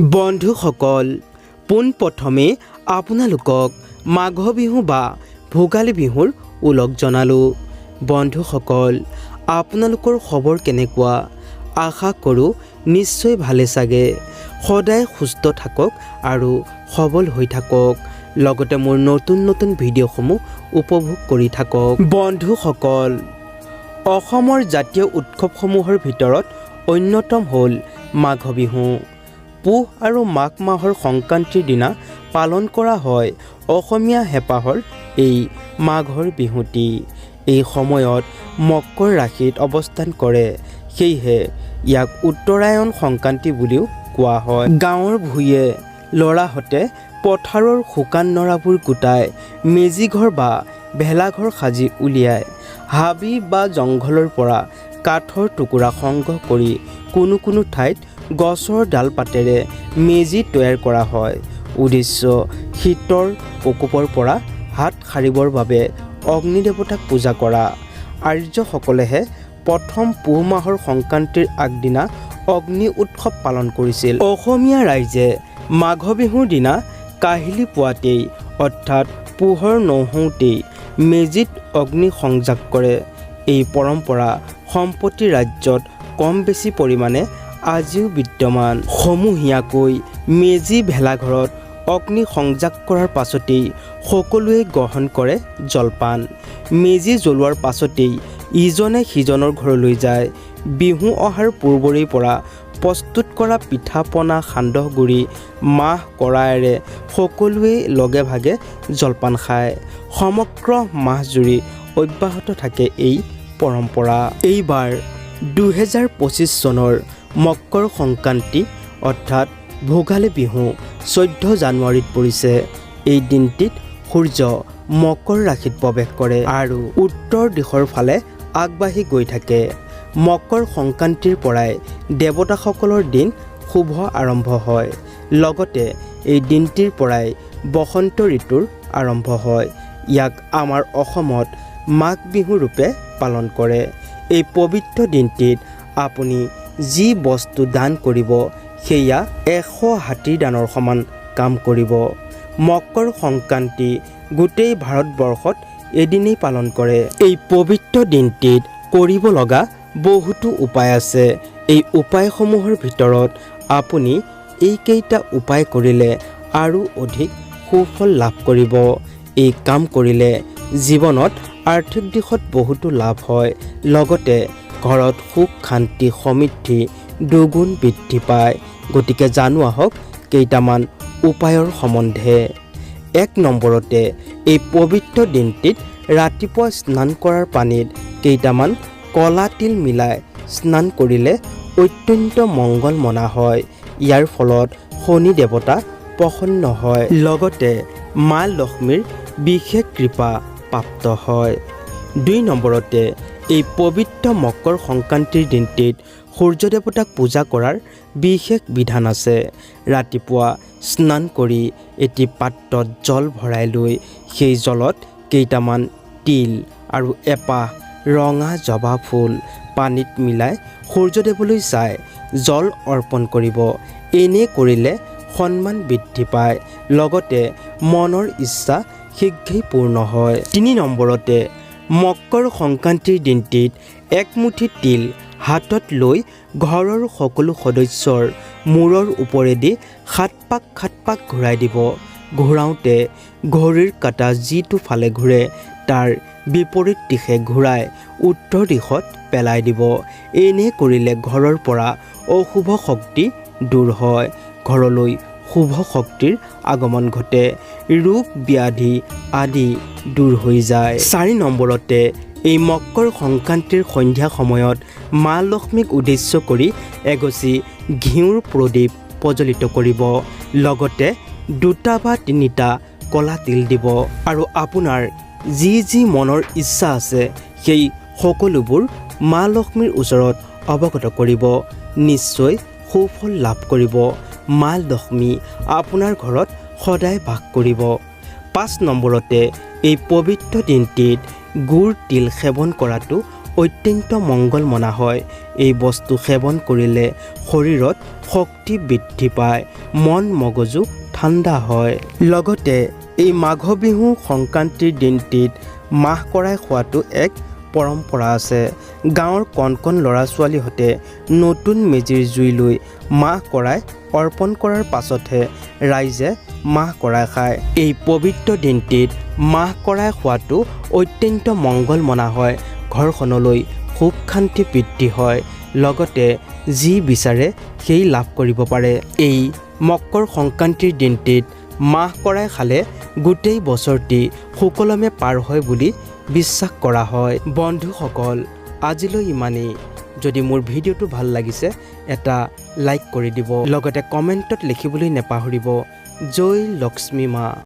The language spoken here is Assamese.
বন্ধুসকল পোনপ্ৰথমে আপোনালোকক মাঘ বিহু বা ভোগালী বিহুৰ ওলগ জনালোঁ। বন্ধুসকল আপোনালোকৰ খবৰ কেনেকুৱা? আশা কৰোঁ নিশ্চয় ভালে চাগে। সদায় সুস্থ থাকক আৰু সবল হৈ থাকক। লগতে মোৰ নতুন নতুন ভিডিঅ'সমূহ উপভোগ কৰি থাকক। বন্ধুসকল অসমৰ জাতীয় উৎসৱসমূহৰ ভিতৰত অন্যতম হ'ল মাঘ বিহু পুহ আৰু মাঘ মাহৰ সংক্ৰান্তিৰ দিনা পালন কৰা হয়। অসমীয়া হেঁপাহৰ এই মাঘৰ বিহুটি। এই সময়ত মকৰ ৰাশিত অৱস্থান কৰে। সেয়েহে ইয়াক উত্তৰায়ণ সংক্ৰান্তি বুলিও কোৱা হয়। গাঁৱৰ ভূঞে ল'ৰাহঁতে পথাৰৰ শুকান নৰাবোৰ গোটাই মেজিঘৰ বা ভেলাঘৰ সাজি উলিয়াই হাবি বা জংঘলৰ পৰা কাঠৰ টুকুৰা সংগ্ৰহ কৰি কোনো কোনো ঠাইত গছৰ ডাল পাতেৰে মেজি তৈয়াৰ কৰা হয়। উদ্দেশ্য শীতৰ প্ৰকোপৰ পৰা হাত সাৰিবৰ বাবে অগ্নি দেৱতাক পূজা কৰা। আৰ্যসকলেহে প্ৰথম পুহ মাহৰ সংক্ৰান্তিৰ আগদিনা অগ্নি উৎসৱ পালন কৰিছিল। অসমীয়া ৰাইজে মাঘ বিহুৰ দিনা কাহিলি পুৱাতেই অৰ্থাৎ পোহৰ নহওঁতেই মেজিত অগ্নি সংযোগ কৰে। এই পৰম্পৰা সম্প্ৰতি ৰাজ্যত কম বেছি পৰিমাণে আজিও বিদ্যমান। সমূহীয়াকৈ মেজি ভেলাঘৰত অগ্নি সংযোগ কৰাৰ পাছতেই সকলোৱে গ্ৰহণ কৰে জলপান। মেজি জ্বলোৱাৰ পাছতেই ইজনে সিজনৰ ঘৰলৈ যায়। বিহু অহাৰ পূৰ্বৰে পৰা প্ৰস্তুত কৰা পিঠা পনা সান্দহ গুড়ি মাহ কড়াইৰে সকলোৱে লগে ভাগে জলপান খায়। সমগ্ৰ মাহজুৰি অব্যাহত থাকে এই পৰম্পৰা। এইবাৰ দুহেজাৰ পঁচিছ চনৰ মকৰ সংক্ৰান্তি অৰ্থাৎ ভোগালী বিহু চৈধ্য জানুৱাৰীত পৰিছে। এই দিনটিত সূৰ্য মকৰ ৰাশিত প্ৰৱেশ কৰে আৰু উত্তৰ দিশৰ ফালে আগবাঢ়ি গৈ থাকে। মকৰ সংক্ৰান্তিৰ পৰাই দেৱতাসকলৰ দিন শুভ আৰম্ভ হয়। লগতে এই দিনটিৰ পৰাই বসন্ত ঋতুৰ আৰম্ভ হয়। ইয়াক আমাৰ অসমত মাঘ বিহু ৰূপে পালন কৰে। এই পবিত্ৰ দিনটিত আপুনি যি বস্তু দান কৰিব সেয়া এশ হাতীৰ দানৰ সমান কাম কৰিব। মকৰ সংক্ৰান্তি গোটেই ভাৰতবৰ্ষত এদিনেই পালন কৰে। এই পবিত্ৰ দিনটিত কৰিব লগা বহুতো উপায় আছে। এই উপায়সমূহৰ ভিতৰত আপুনি এইকেইটা উপায় কৰিলে আৰু অধিক সুফল লাভ কৰিব। এই কাম কৰিলে জীৱনত আৰ্থিক দিশত বহুতো লাভ হয়। লগতে ঘৰত সুখ শান্তি সমৃদ্ধি দুগুণ বৃদ্ধি পায়। গতিকে জানো আহক কেইটামান উপায়ৰ সম্বন্ধে। এক নম্বৰতে এই পবিত্ৰ দিনটিত ৰাতিপুৱা স্নান কৰাৰ পানীত কেইটামান কলা তিল মিলাই স্নান কৰিলে অত্যন্ত মংগল মনা হয়। ইয়াৰ ফলত শনি দেৱতা প্ৰসন্ন হয়। লগতে মা লক্ষ্মীৰ বিশেষ কৃপা প্ৰাপ্ত হয়। দুই নম্বৰতে এই পবিত্ৰ মকৰ সংক্ৰান্তিৰ দিনটিত সূৰ্য দেৱতাক পূজা কৰাৰ বিশেষ বিধান আছে। ৰাতিপুৱা স্নান কৰি এটি পাত্ৰত জল ভৰাই লৈ সেই জলত কেইটামান তিল আৰু এপাহ ৰঙা জবা ফুল পানীত মিলাই সূৰ্যদেৱলৈ চাই জল অৰ্পণ কৰিব। এনে কৰিলে সন্মান বৃদ্ধি পায়। লগতে মনৰ ইচ্ছা শীঘ্ৰেই পূৰ্ণ হয়। তিনি নম্বৰতে মকৰ সংক্ৰান্তিৰ দিনটিত একমুঠি তিল হাতত লৈ ঘৰৰ সকলো সদস্যৰ মূৰৰ ওপৰেদি সাত পাক সাত পাক ঘূৰাই দিব। ঘূৰাওঁতে ঘড়ীৰ কাঁটা যিটো ফালে ঘূৰে তাৰ বিপৰীত দিশে ঘূৰাই উত্তৰ দিশত পেলাই দিব। এনে কৰিলে ঘৰৰ পৰা অশুভ শক্তি দূৰ হয়। ঘৰলৈ শুভ শক্তিৰ আগমন ঘটে ৰোগ ব্যাধি আদি দূৰ হৈ যায়। চাৰি নম্বৰতে এই মকৰ সংক্ৰান্তিৰ সন্ধ্যা সময়ত মা লক্ষ্মীক উদ্দেশ্য কৰি এগছি ঘিউৰ প্ৰদীপ প্ৰজ্বলিত কৰিব। লগতে দুটা বা তিনিটা কলা তিল দিব। আৰু আপোনাৰ যি যি মনৰ ইচ্ছা আছে সেই সকলোবোৰ মা লক্ষ্মীৰ ওচৰত অৱগত কৰিব। নিশ্চয় সুফল লাভ কৰিব। মা লক্ষ্মী আপোনাৰ ঘৰত সদায় বাস কৰিব। পাঁচ নম্বৰতে, এই পবিত্ৰ দিনটিত গুড় তিল সেৱন কৰাটো অত্যন্ত মংগল মনা হয়। এই বস্তু সেৱন কৰিলে শৰীৰত শক্তি বৃদ্ধি পায়, মন মগজু ঠাণ্ডা হয়। লগতে, এই মাঘ বিহু সংক্ৰান্তিৰ দিনটিত মাহ কৰাই খোৱাটো এক পৰম্পৰা আছে। গাঁৱৰ কণ কণ ল'ৰা ছোৱালীহঁতে নতুন মেজিৰ জুই লৈ মাহ কৰাই অৰ্পণ কৰাৰ পাছতহে ৰাইজে মাহ কৰাই খায়। এই পবিত্ৰ দিনটিত মাহ কৰাই খোৱাটো অত্যন্ত মংগল মনা হয়। ঘৰখনলৈ সুখ শান্তি বৃদ্ধি হয়। লগতে যি বিচাৰে সেই লাভ কৰিব পাৰে। এই মকৰ সংক্ৰান্তিৰ দিনটিত মাহ কৰাই খালে গোটেই বছৰটি সুকলমে পাৰ হয় বুলি বিশ্বাস কৰা হয়। বন্ধুসকল, আজিলৈ ইমানেই। যদি মোৰ ভিডিঅ'টো ভালো লাগিছে, এটা লাইক কৰি দিব। লগতে কমেণ্টত লিখিবলৈ নেপাহৰিব। জয় লক্ষ্মী মা।